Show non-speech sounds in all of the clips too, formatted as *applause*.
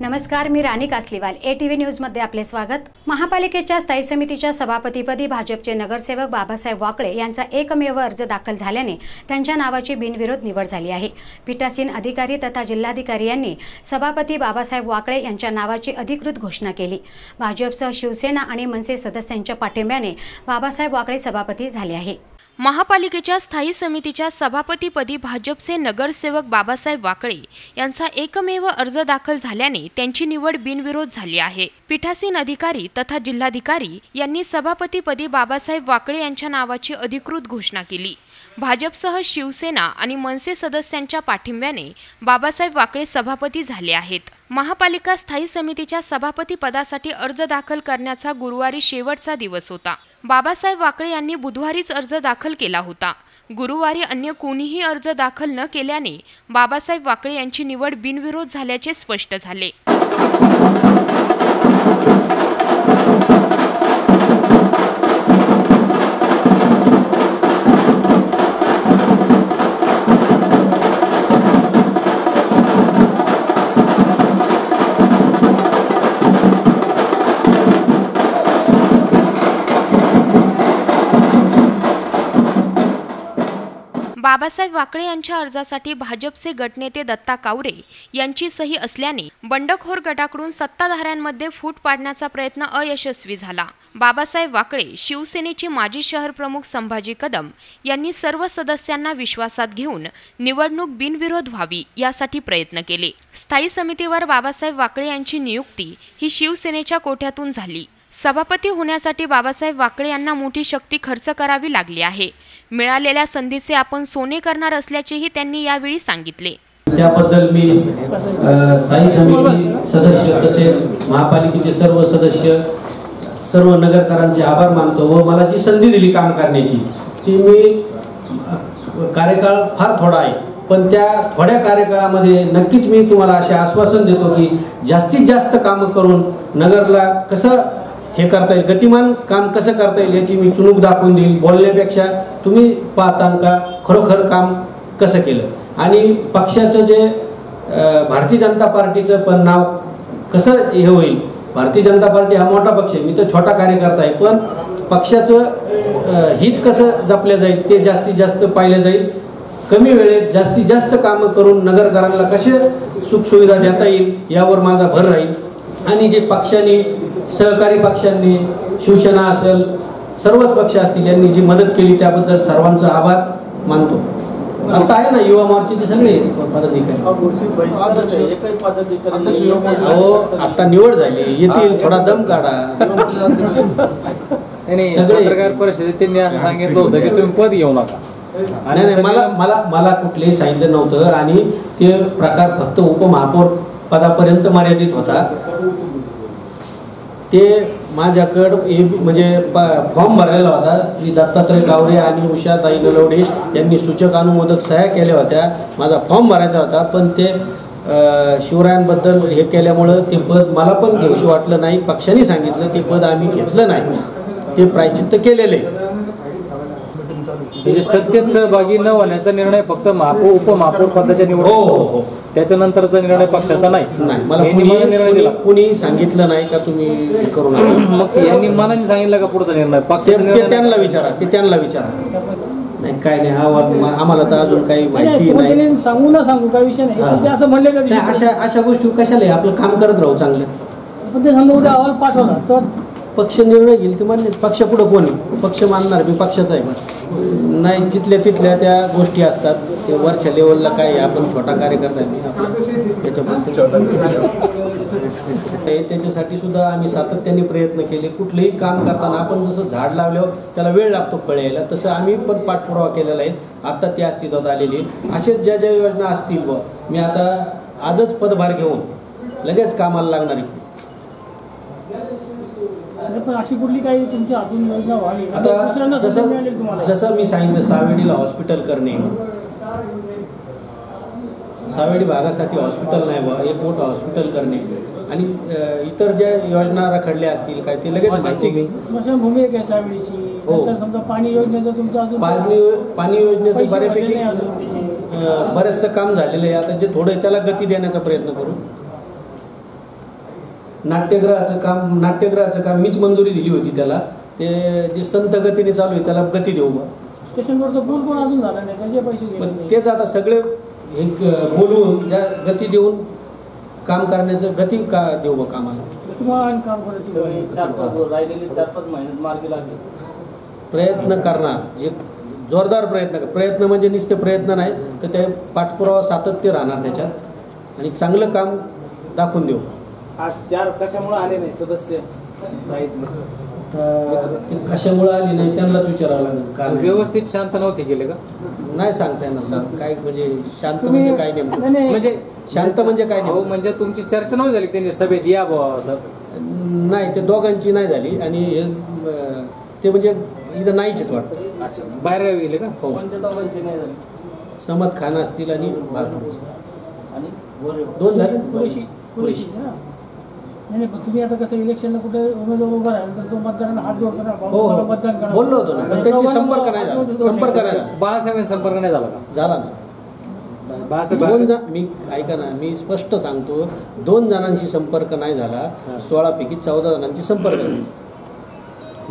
नमस्कार मी Rani Kasliwal. A T V न्यूजमध्ये आपले स्वागत. महापालिकेच्या स्थायी समितीच्या सभापतीपदी भाजपचे नगरसेवक बाबासाहेब वाकळे यांचा एकमेव अर्ज दाखल झाल्याने त्यांच्या नावाची बिनविरोध निवड झाली आहे. पीठासीन अधिकारी तथा जिल्हाधिकारी यांनी सभापती बाबासाहेब वाकळे यांच्या नावाची अधिकृत घोषणा केली. भाजपसह शिवसेना आणि मनसे सदस्यांच्या पाठिंब्याने बाबासाहेब वाकळे सभापती झाले आहे. महापालिकेच्या स्थायी समितीच्या सभापतीपदी भाजपचे नगरसेवक बाबासाहेब वाकळे यांचा एकमेव अर्ज दाखल झाल्याने त्यांची निवड बिनविरोध झाली आहे. पीठासीन अधिकारी तथा जिल्हाधिकारी यांनी सभापतीपदी बाबासाहेब वाकळे यांच्या नावाची अधिकृत घोषणा केली. भाजपसह शिवसेना आणि मनसे सदस्यांच्या पाठिंब्याने बाबासाहेब वाकळे सभापती झाले आहेत. महापालिका स्थायी समितीच्या सभापती पदासाठी अर्ज दाखल करण्याचा गुरुवारी शेवटचा दिवस होता. बाबासाहेब वाकळे यांनी बुधवारीच अर्ज दाखल केला होता. गुरुवारी अन्य कोणीही अर्ज दाखल न केल्याने बाबासाहेब वाकळे यांची निवड बिनविरोध झाल्याचे स्पष्ट झाले. बाबासाहेब वाकळे यांच्या अर्जासाठी भाजपचे गटनेते दत्ता कावरे यांची सही असल्याने बंडखोर गटाकडून सत्ताधाऱ्यांमध्ये फूट पाडण्याचा प्रयत्न अयशस्वी झाला. बाबासाहेब वाकळे शिवसेनेचे माजी शहर प्रमुख संभाजी कदम यांनी सर्व सदस्यांना विश्वासात घेऊन निवडणूक बिनविरोध व्हावी यासाठी प्रयत्न केले. स्थायी समितीवर बाबासाहेब वाकळे यांची नियुक्ती ही शिवसेनेच्या कोठ्यातून झाली. सभापती होण्यासाठी बाबासाहेब वाकळे यांना मोठी शक्ती खर्च करावी लागली आहे. मिळालेल्या संधीचे आपण सोने करणार असल्याचेही त्यांनी यावेळी सांगितले. त्याबद्दल मी स्थायी समिती सदस्य तसेच महापालिकेचे सर्व सदस्य सर्व नगरकरांचे आभार मानतो व मला जी संधी दिली काम करण्याची ती मी कार्यकाळ फार थोडा आहे. पण त्या थोड्या कार्यकाळामध्ये नक्कीच मी तुम्हाला असे आश्वासन देतो की जास्तीत जास्त कामं करून नगरला कसं हे करता येईल. गतिमान काम कसं करता येईल याची मी चुणूक दाखवून देईल. बोलण्यापेक्षा तुम्ही पाहता का खरोखर काम कसं केलं? आणि पक्षाचं जे भारतीय जनता पार्टीचं पण नाव कसं हे होईल? भारतीय जनता पार्टी हा मोठा पक्ष आहे. मी तर छोटा कार्यकर्ता आहे. पण पक्षाचं हित कसं जपलं जाईल ते जास्तीत जास्त पाहिलं जाईल. कमी वेळेत जास्तीत जास्त कामं करून नगरकरांना कसे सुखसुविधा देता येईल यावर माझा भर राहील. आणि जे पक्षांनी सहकारी पक्षांनी शिवसेना असेल सर्वच पक्ष असतील यांनी जी मदत केली त्याबद्दल सर्वांचा आभार मानतो. आता आहे ना युवा मोर्चाचे सगळे पदाधिकारी. अहो आता निवड झाली. येतील थोडा दम काढा. नाही पत्रकार परिषदेत त्यांनी असं सांगितलं होतं की तुम्ही पद घेऊ नका. नाही नाही मला मला मला कुठलेही सांगितलं नव्हतं आणि ते प्रकार फक्त उपमहापौर पदापर्यंत मर्यादित होता. ते माझ्याकडं ए म्हणजे प- फॉर्म भरलेला होता. श्री दत्तात्रय गावरे आणि उषाताई नलवडे यांनी सूचक अनुमोदक सह्या केल्या होत्या. माझा फॉर्म भरायचा होता पण ते शिवरायांबद्दल हे केल्यामुळं ते पद मला पण घेऊशी वाटलं नाही. पक्षाने सांगितलं ते पद आम्ही घेतलं नाही. ते प्रायचित्त केलेले. म्हणजे सत्तेत सहभागी न होण्याचा निर्णय फक्त महापौर उपमहापौर पदाच्या हो हो निवड हो त्याच्यानंतरचा निर्णय पक्षाचा नाही. नाही मला यांनी कुणी मला निर्णय दिला. कुणी सांगितलं नाही का तुम्ही हे करू नका? *clears throat* मग यांनी मनाने सांगितलं का पुढचा निर्णय? ते पक्षाचा ते निर्णय त्यांना विचारा ते त्यांना विचारा. नाही काय नाही हा वा- आम्हाला तर अजून काही माहिती नाही नाही. सांगू ना सांगू काय विषय नाही. हा. पण ते असं म्हणले का नाही, अशा अशा गोष्टी कशाला आहे? आपलं काम करत राहू चांगलं. पण ते समजा उद्या अहवाल पाठवला तर पक्ष निर्णय घेईल ते मान्य पक्ष पुढं कोण आहे पक्ष मानणार मी पक्षाचा आहे मग नाही तिथल्या तिथल्या त्या गोष्टी असतात. ते वरच्या लेवलला काय आहे, आपण छोटा कार्यकर्ता आहे. मी आपला त्याच्याबद्दल त्याच्यासाठी सुद्धा आम्ही सातत्याने प्रयत्न केले. कुठलंही काम करताना आपण जसं झाड लावल्यावर त्याला वेळ लागतो फळ यायला तसं आम्ही पण पाठपुरावा केलेला आहे. आत्ता ते अस्तित्वात आलेली आहे. असेच ज्या ज्या योजना असतील व मी आता आजच पदभार घेऊन लगेच कामाला लागणार आहे. पण अशी कुठली काही तुमच्या हातून योजना व्हावी? आता जसं जसं मी सांगितलं सावेडीला हॉस्पिटल करणे. सावेडी भागासाठी हॉस्पिटल नाही बा एक मोठं हॉस्पिटल करणे. आणि इतर ज्या योजना रखडल्या असतील काय ते लगेच माहिती घे. स्मशानभूमी एक आहे सावळीची हो. समजा पाणी योजनेचं तुमचं पाणी पाणी योजनेचं बऱ्यापैकी बरेचसं काम झालेलं आहे. आता जे थोडं त्याला गती देण्याचा प्रयत्न करू. नाट्यगृहाचं काम नाट्यगृहाचं काम मीच मंजुरी दिली होती त्याला. ते जे संत गतीने चालू आहे त्याला गती देऊ पूल पण अजून झाला नाही त्याचे पैसे पण घेतले तेच आता सगळे हे बोलवून त्या गती देऊन काम करण्याचं गती का देऊ बा कामाला? प्रयत्न करणार. जे जोरदार प्रयत्न प्रयत्न म्हणजे नुसते प्रयत्न नाही तर ते पाठपुरावा सातत्य राहणार त्याच्यात. आणि चांगलं काम दाखवून देऊ. आज चार कशामुळे आले नाही सदस्य? ते कशामुळे आली नाही त्यांनाच विचारावं लागेल का नाही? व्यवस्थित शांत नव्हते गेले का? नाही सांगता येणार काय म्हणजे शांत म्हणजे काय नाही, नाही. म्हणजे शांत म्हणजे काय नेमकं म्हणजे तुमची चर्चा नव्हती झाली त्यांनी सभेत या बुवा असं? नाही ते दोघांची नाही झाली आणि हे, ते म्हणजे इथं नाहीच आहेत वाटतं. अच्छा बाहेर गावी गेले का? हो. कोणत्या दोघांची नाही झाली? समत खान असतील आणि दोन झाले. पुरेशी पुरेशी. नाही नाही पण तुम्ही आता कसं इलेक्शनला कुठे उमेदवार उभा राहिला तर तो मतदारांना हात जोडतो ना हो मतदान हो करा. बोललो होतो ना पण त्यांची संपर्क नाही झाला. संपर्क नाही झाला. बाळासाहेबांनी संपर्क नाही झाला का? झाला ना. बाळासाहेब दोन जण मी ऐका ना मी स्पष्ट सांगतो दोन जणांशी संपर्क नाही झाला सोळा पैकी चौदा जणांची संपर्क झाला.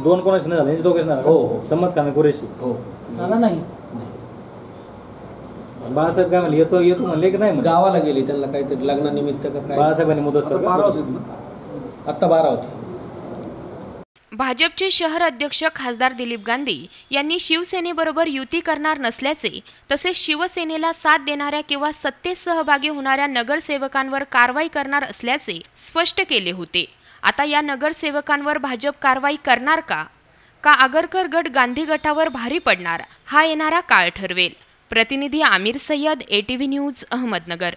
दोन कोणाचे नाही झाले यांचे दोघेच नाही हो, झाले. हो. संमत खान कुरेशी. हो. झाला नाही. बाळासाहेब काय म्हणले येतो येतो म्हणले की नाही म्हणले? गावाला गेले त्यांना काहीतरी लग्नानिमित्त का काय? बाळासाहेबांनी मुदत सर आत्ता बारा होते. भाजपचे शहर अध्यक्ष खासदार दिलीप गांधी यांनी शिवसेनेबरोबर युती करणार नसल्याचे तसेच शिवसेनेला साथ देणाऱ्या किंवा सत्तेत सहभागी होणाऱ्या नगरसेवकांवर कारवाई करणार असल्याचे स्पष्ट केले होते. आता या नगरसेवकांवर भाजप कारवाई करणार का? का आगरकर गट गांधी गटावर भारी पडणार? हा येणारा काळ ठरवेल. प्रतिनिधी आमिर सय्यद एटीव्ही न्यूज अहमदनगर.